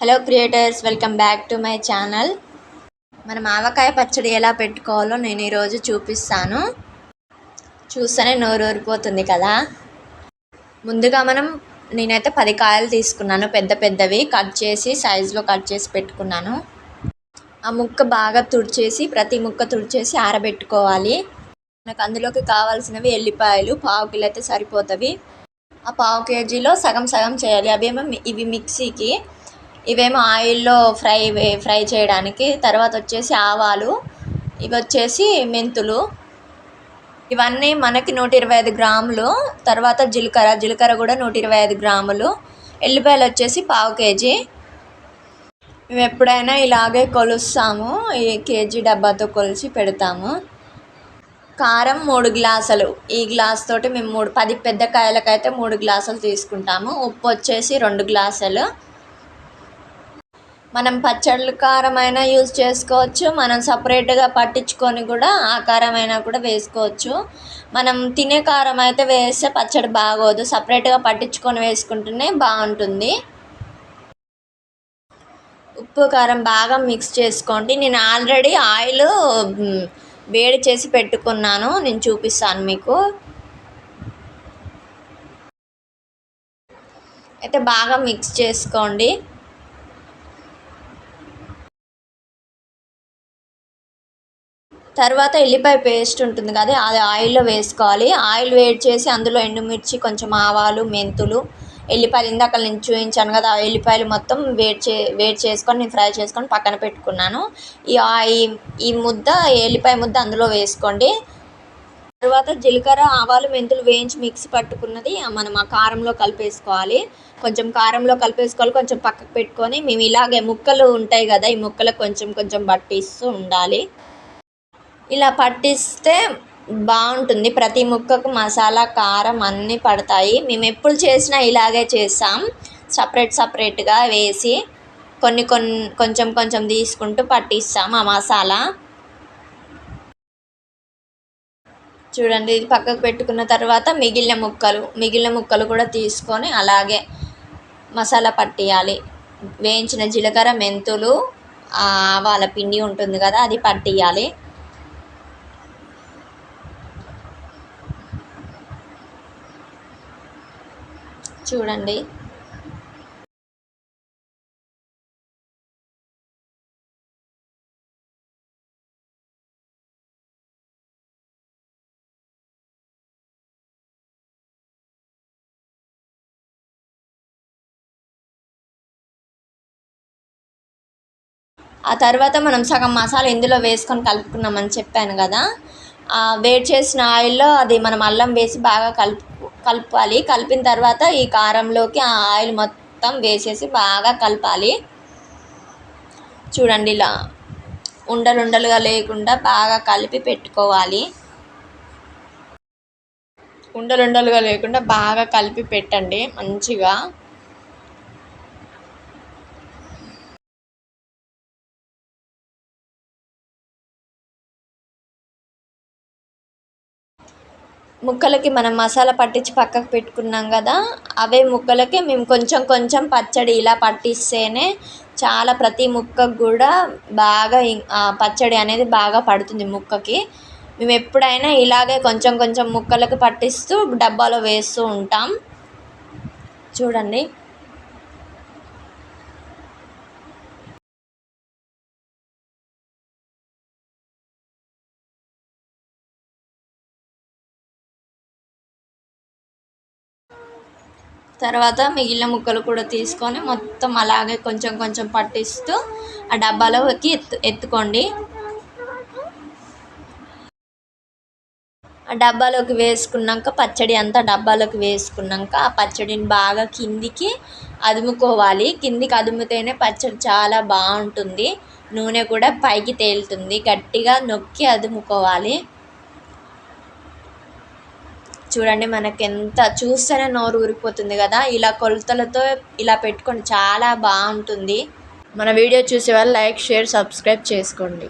Hello creators welcome back to my channel మనం ఆవకాయ పచ్చడి ఎలా పెట్టుకోవాలో నేను ఈరోజు చూపిస్తాను. చూస్తేనే నోరు ఊరిపోతుంది కదా. ముందుగా మనం నేనైతే పది కాయలు తీసుకున్నాను పెద్ద పెద్దవి. కట్ చేసి సైజులో కట్ చేసి పెట్టుకున్నాను. ఆ ముక్క బాగా తుడిచేసి ప్రతి ముక్క తుడిచేసి ఆరబెట్టుకోవాలి. మనకు అందులోకి కావాల్సినవి ఎల్లిపాయలు పావు కిలో అయితే సరిపోతుంది ఆ పావు కేజీలో సగం సగం చేయాలి. అవేమో ఇవి మిక్సీకి ఇవేమో ఆయిల్లో ఫ్రై ఫ్రై చేయడానికి. తర్వాత వచ్చేసి ఆవాలు ఇవి వచ్చేసి మెంతులు. ఇవన్నీ మనకి నూట ఇరవై ఐదు గ్రాములు. తర్వాత జీలకర్ర జీలకర్ర కూడా నూట ఇరవై ఐదు గ్రాములు. ఎల్లిపాయలు వచ్చేసి పావు కేజీ. మేము ఎప్పుడైనా ఇలాగే కొలుస్తాము. ఈ కేజీ డబ్బాతో కొలిచి పెడతాము. కారం మూడు గ్లాసులు. ఈ గ్లాస్ తోటి మేము మూడు పది పెద్ద కాయలకైతే మూడు గ్లాసులు తీసుకుంటాము. ఉప్పు వచ్చేసి రెండు గ్లాసులు. మనం పచ్చళ్ళు కారమైనా యూజ్ చేసుకోవచ్చు. మనం సపరేట్గా పట్టించుకొని కూడా ఆ కారమైనా కూడా వేసుకోవచ్చు. మనం తినే కారం అయితే వేస్తే పచ్చడి బాగోదు. సపరేట్గా పట్టించుకొని వేసుకుంటేనే బాగుంటుంది. ఉప్పు కారం బాగా మిక్స్ చేసుకోండి. నేను ఆల్రెడీ ఆయిల్ వేడి చేసి పెట్టుకున్నాను. నేను చూపిస్తాను మీకు. అయితే బాగా మిక్స్ చేసుకోండి. తర్వాత ఎల్లిపాయ పేస్ట్ ఉంటుంది కదా అది ఆయిల్లో వేసుకోవాలి. ఆయిల్ వేడి చేసి అందులో ఎండుమిర్చి కొంచెం ఆవాలు మెంతులు ఎల్లిపాయలు ఇందాక నేను చూపించాను కదా ఆ ఎల్లిపాయలు మొత్తం వేడి చే వేడి చేసుకొని నేను ఫ్రై చేసుకొని పక్కన పెట్టుకున్నాను. ఈ ఈ ముద్ద ఎల్లిపాయ ముద్ద అందులో వేసుకోండి. తర్వాత జీలకర్ర ఆవాలు మెంతులు వేయించి మిక్సీ పట్టుకున్నది మనం ఆ కారంలో కలిపేసుకోవాలి. కొంచెం కారంలో కలిపేసుకోవాలి కొంచెం పక్కకు పెట్టుకొని మేము ఇలాగే ముక్కలు ఉంటాయి కదా ఈ ముక్కలకు కొంచెం కొంచెం పట్టిస్తూ ఉండాలి. ఇలా పట్టిస్తే బాగుంటుంది. ప్రతి ముక్కకు మసాలా కారం అన్నీ పడతాయి. మేము ఎప్పుడు చేసినా ఇలాగే చేస్తాం. సపరేట్ సపరేట్గా వేసి కొన్ని కొన్ని కొంచెం కొంచెం తీసుకుంటూ పట్టిస్తాం ఆ మసాలా. చూడండి ఇది పక్కకు పెట్టుకున్న తర్వాత మిగిలిన ముక్కలు మిగిలిన ముక్కలు కూడా తీసుకొని అలాగే మసాలా పట్టియాలి. వేయించిన జీలకర్ర మెంతులు ఆవాల పిండి ఉంటుంది కదా అది పట్టియాలి. చూడండి. ఆ తర్వాత మనం సగం మసాలా ఇందులో వేసుకొని కలుపుకున్నామని చెప్పాను కదా. వేడి చేసిన ఆయిల్లో అది మనం అల్లం వేసి బాగా కలుపు కలపాలి. కలిపిన తర్వాత ఈ కారంలోకి ఆ ఆయిల్ మొత్తం వేసేసి బాగా కలపాలి. చూడండి ఇలా ఉండలు ఉండలుగా లేకుండా బాగా కలిపి పెట్టుకోవాలి. ఉండలు ఉండలుగా లేకుండా బాగా కలిపి పెట్టండి మంచిగా. ముక్కలకి మనం మసాలా పట్టించి పక్కకు పెట్టుకున్నాం కదా అవే ముక్కలకి మేము కొంచెం కొంచెం పచ్చడి ఇలా పట్టిస్తేనే చాలా ప్రతి ముక్కకు కూడా బాగా పచ్చడి అనేది బాగా పడుతుంది ముక్కకి. మేము ఎప్పుడైనా ఇలాగే కొంచెం కొంచెం ముక్కలకు పట్టిస్తూ డబ్బాలో వేస్తూ ఉంటాం. చూడండి. తర్వాత మిగిలిన ముక్కలు కూడా తీసుకొని మొత్తం అలాగే కొంచెం కొంచెం పట్టిస్తూ ఆ డబ్బాలోకి ఎత్తు ఎత్తుకోండి. ఆ డబ్బాలోకి వేసుకున్నాక పచ్చడి అంతా డబ్బాలోకి వేసుకున్నాక ఆ పచ్చడిని బాగా కిందికి అదుముకోవాలి. కిందికి అదుముతేనే పచ్చడి చాలా బాగుంటుంది. నూనె కూడా పైకి తేలుతుంది. గట్టిగా నొక్కి అదుముకోవాలి. చూడండి మనకి ఎంత చూస్తేనే నోరు ఊరిపోతుంది కదా. ఇలా కొలతలతో ఇలా పెట్టుకోండి చాలా బాగుంటుంది. మన వీడియో చూసే వాళ్ళు లైక్ షేర్ సబ్స్క్రైబ్ చేసుకోండి.